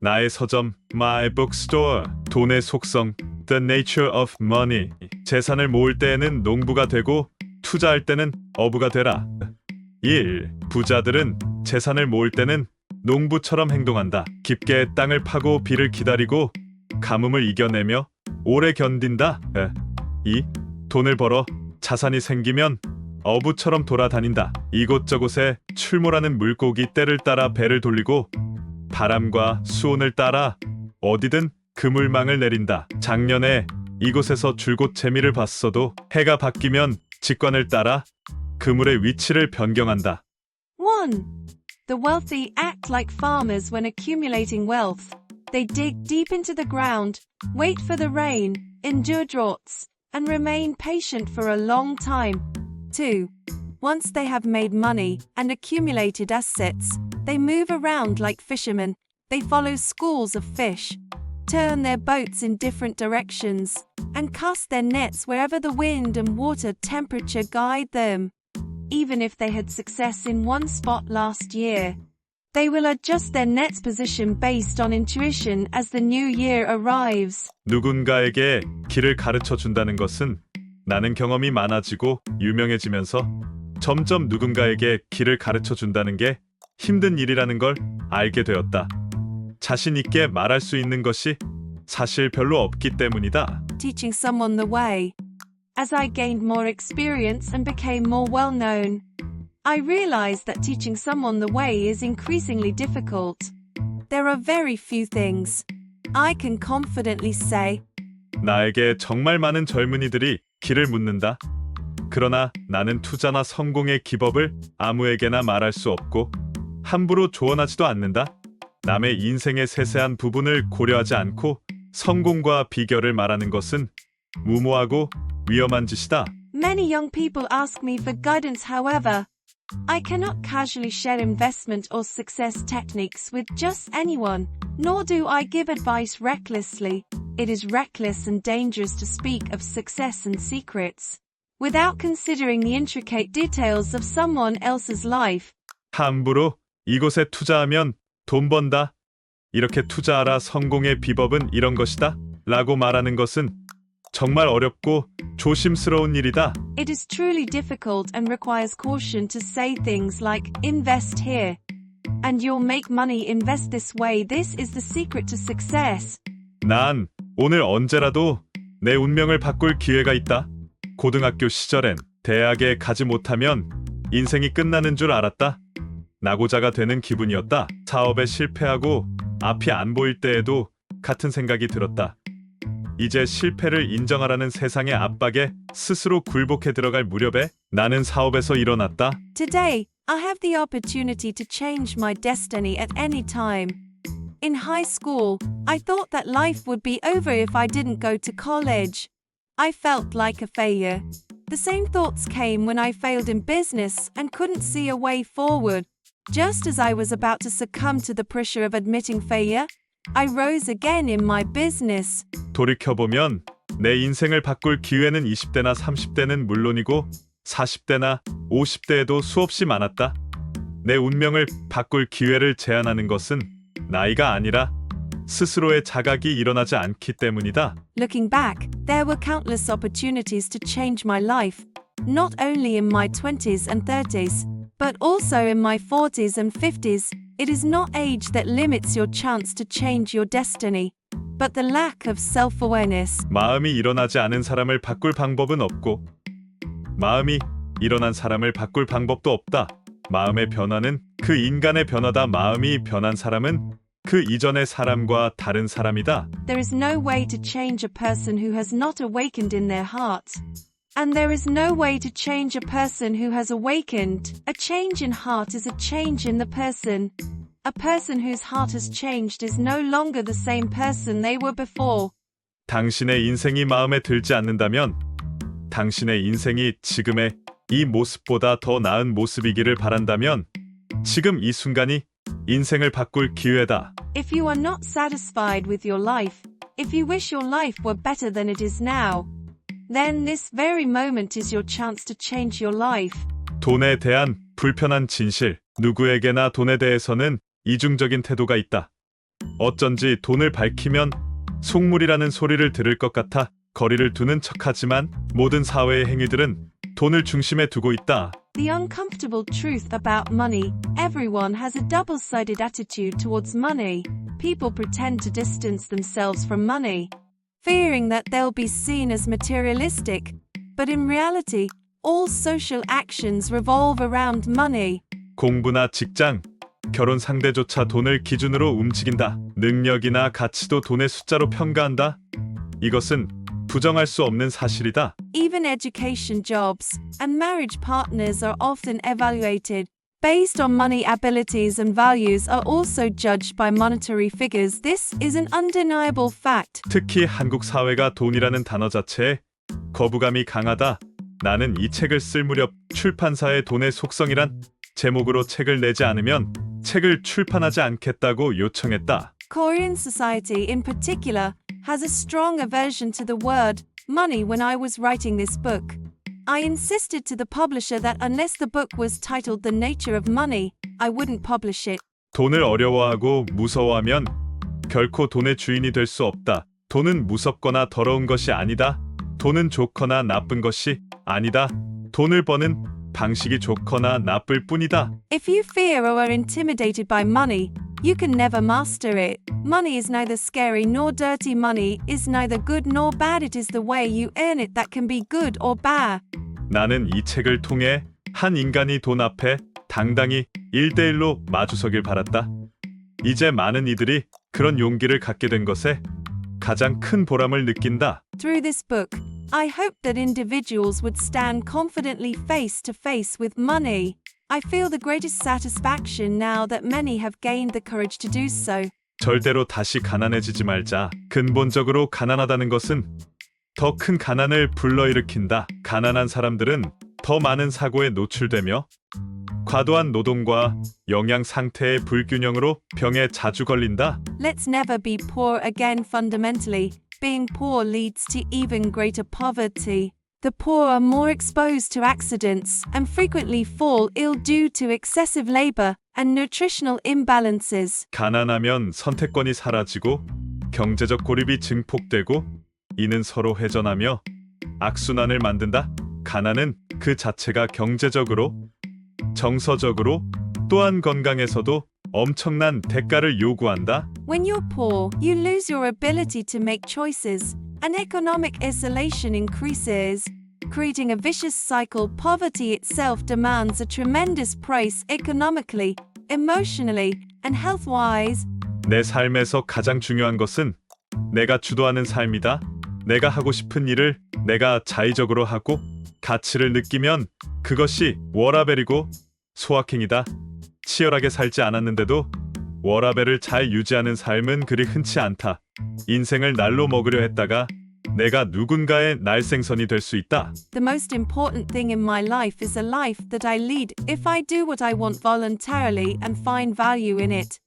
나의 서점 My Bookstore 돈의 속성 The Nature of Money 재산을 모을 때에는 농부가 되고 투자할 때는 어부가 되라 1. 부자들은 재산을 모을 때는 농부처럼 행동한다. 깊게 땅을 파고 비를 기다리고 가뭄을 이겨내며 오래 견딘다. 2. 돈을 벌어 자산이 생기면 어부처럼 돌아다닌다. 이곳저곳에 출몰하는 물고기 떼를 따라 배를 돌리고 바람과 수온을 따라 어디든 그물망을 내린다. 작년에 이곳에서 줄곧 재미를 봤어도 해가 바뀌면 직관을 따라 그물의 위치를 변경한다. 1. The wealthy act like farmers when accumulating wealth. They dig deep into the ground, wait for the rain, endure droughts, and remain patient for a long time. 2. Once they have made money and accumulated assets, they move around like fishermen. They follow schools of fish, turn their boats in different directions, and cast their nets wherever the wind and water temperature guide them even if they had success in one spot last year. They will adjust their net's position based on intuition as the new year arrives. 누군가에게 길을 가르쳐 준다는 것은 나는 경험이 많아지고 유명해지면서 점점 누군가에게 길을 가르쳐 준다는 게 힘든 일이라는 걸 알게 되었다. 자신 있게 말할 수 있는 것이 사실 별로 없기 때문이다. teaching someone the way. As I gained more experience and became more well known, I realized that teaching someone the way is increasingly difficult. There are very few things I can confidently say. 나에게 정말 많은 젊은이들이 길을 묻는다. 그러나 나는 투자나 성공의 기법을 아무에게나 말할 수 없고 함부로 조언하지도 않는다. 남의 인생의 세세한 부분을 고려하지 않고 성공과 비결을 말하는 것은 무모하고 위험한 짓이다. Many young people ask me for guidance, however. I cannot casually share investment or success techniques with just anyone, nor do I give advice recklessly. It is reckless and dangerous to speak of success and secrets without considering the intricate details of someone else's life. 함부로 이곳에 투자하면 돈 번다. 이렇게 투자하라 성공의 비법은 이런 것이다. 라고 말하는 것은 정말 어렵고 조심스러운 일이다. It is truly difficult and requires caution to say things like, invest here. And you'll make money invest this way. This is the secret to success. 난 오늘 언제라도 내 운명을 바꿀 기회가 있다. 고등학교 시절엔 대학에 가지 못하면 인생이 끝나는 줄 알았다. 나고자가 되는 기분이었다. 사업에 실패하고 앞이 안 보일 때에도 같은 생각이 들었다. 이제 실패를 인정하라는 세상의 압박에 스스로 굴복해 들어갈 무렵에 나는 사업에서 일어났다. Today, I have the opportunity to change my destiny at any time. In high school, I thought that life would be over if I didn't go to college. I felt like a failure. The same thoughts came when I failed in business and couldn't see a way forward. Just as I was about to succumb to the pressure of admitting failure, I rose again in my business. 돌이켜보면 내 인생을 바꿀 기회는 20대나 30대는 물론이고 40대나 50대에도 수없이 많았다. 내 운명을 바꿀 기회를 제안하는 것은 나이가 아니라 스스로의 자각이 일어나지 않기 때문이다. Looking back, there were countless opportunities to change my life, not only in my 20s and 30s, but also in my 40s and 50s. It is not age that limits your chance to change your destiny, but the lack of self awareness. 마음이 일어나지 않은 사람을 바꿀 방법은 없고 마음이 일어난 사람을 바꿀 방법도 없다. 마음의 변화는 그 인간의 변화다. 마음이 변한 사람은 그 이전의 사람과 다른 사람이다. There is no way to change a person who has not awakened in their heart. And there is no way to change a person who has awakened. A change in heart is a change in the person. A person whose heart has changed is no longer the same person they were before. 당신의 인생이 마음에 들지 않는다면 당신의 인생이 지금의 이 모습보다 더 나은 모습이기를 바란다면 지금 이 순간이 인생을 바꿀 기회다. If you are not satisfied with your life, if you wish your life were better than it is now, then this very moment is your chance to change your life. 돈에 대한 불편한 진실. 누구에게나 돈에 대해서는 이중적인 태도가 있다. 어쩐지 돈을 밝히면 속물이라는 소리를 들을 것 같아 거리를 두는 척하지만 모든 사회의 행위들은 돈을 중심에 두고 있다. The uncomfortable truth about money everyone has a double sided attitude towards money. People pretend to distance themselves from money, fearing that they'll be seen as materialistic. But in reality, all social actions revolve around money. 공부나 직장, 결혼 상대조차 돈을 기준으로 움직인다. 능력이나 가치도 돈의 숫자로 평가한다. 이것은 부정할 수 없는 사실이다. Even education jobs and marriage partners are often evaluated based on money abilities and values are also judged by monetary figures. This is an undeniable fact. 특히 한국 사회가 돈이라는 단어 자체에 거부감이 강하다. 나는 이 책을 쓸 무렵 출판사의 돈의 속성이란 제목으로 책을 내지 않으면 책을 출판하지 않겠다고 요청했다. Korean society in particular has a strong aversion to the word money when I was writing this book. I insisted to the publisher that unless the book was titled The Nature of Money, I wouldn't publish it. 돈을 어려워하고 무서워하면 결코 돈의 주인이 될 수 없다. 돈은 무섭거나 더러운 것이 아니다. 돈은 좋거나 나쁜 것이 아니다. 돈을 버는 방식이 좋거나 나쁠 뿐이다. If you fear or are intimidated by money, you can never master it. Money is neither scary nor dirty. Money is neither good nor bad. It is the way you earn it that can be good or bad. 나는 이 책을 통해 한 인간이 돈 앞에 당당히 1대1로 마주서길 바랐다. 이제 많은 이들이 그런 용기를 갖게 된 것에 가장 큰 보람을 느낀다. Through this book, I hope that individuals would stand confidently face to face with money. I feel the greatest satisfaction now that many have gained the courage to do so. 절대로 다시 가난해지지 말자. 근본적으로 가난하다는 것은 더 큰 가난을 불러일으킨다. 가난한 사람들은 더 많은 사고에 노출되며 과도한 노동과 영양 상태의 불균형으로 병에 자주 걸린다. Let's never be poor again fundamentally. Being poor leads to even greater poverty. The poor are more exposed to accidents and frequently fall ill due to excessive labor and nutritional imbalances. 가난하면 선택권이 사라지고 경제적 고립이 증폭되고 이는 서로 회전하며 악순환을 만든다. 가난은 그 자체가 경제적으로, 정서적으로, 또한 건강에서도 엄청난 대가를 요구한다. When you're poor, you lose your ability to make choices, and economic isolation increases. Creating a vicious cycle, poverty itself demands a tremendous price economically, emotionally, and health wise. 내 삶에서 가장 중요한 것은 내가 주도하는 삶이다. 내가 하고 싶은 일을 내가 자의적으로 하고 가치를 느끼면 그것이 워라벨이고 소확행이다. 치열하게 살지 않았는데도 워라벨을 잘 유지하는 삶은 그리 흔치 않다. 인생을 날로 먹으려 했다가 내가 누군가의 날생선이 될 수 있다. The most important thing in my life is a life that I lead if I do what I want voluntarily and find value in it.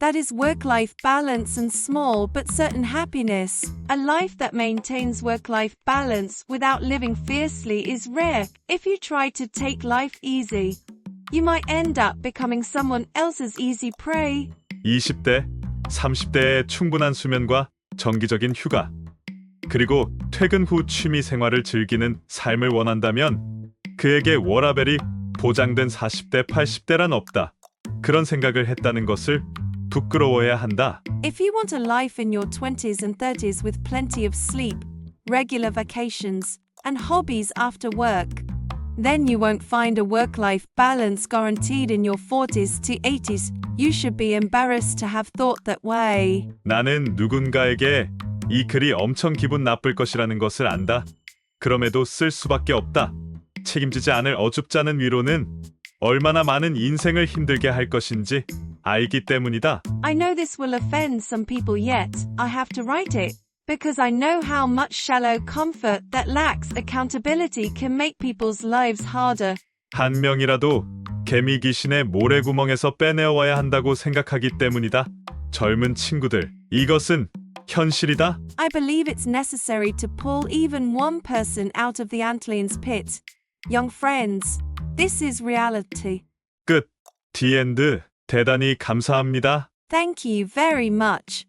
That is work life balance and small but certain happiness. A life that maintains work life balance without living fiercely is rare. If you try to take life easy, you might end up becoming someone else's easy prey. 20대, 30대의 충분한 수면과 정기적인 휴가, 그리고 퇴근 후 취미 생활을 즐기는 삶을 원한다면 그에게 워라벨이 보장된 40대, 80대란 없다. 그런 생각을 했다는 것을 부끄러워해야 한다. If you want a life in your 20s and 30s with plenty of sleep, regular vacations, and hobbies after work, then you won't find a work life balance guaranteed in your 40s to 80s. You should be embarrassed to have thought that way. 나는 누군가에게 이 글이 엄청 기분 나쁠 것이라는 것을 안다. 그럼에도 쓸 수밖에 없다. 책임지지 않을 어줍지 않은 위로는 얼마나 많은 인생을 힘들게 할 것인지 알기 때문이다. I know this will offend some people, yet I have to write it. Because I know how much shallow comfort that lacks accountability can make people's lives harder. 한 명이라도 개미 귀신의 모래구멍에서 빼내어와야 한다고 생각하기 때문이다. 젊은 친구들, 이것은 현실이다. I believe it's necessary to pull even one person out of the antlions pit. Young friends, this is reality. 끝. 디엔드. 대단히 감사합니다. Thank you very much.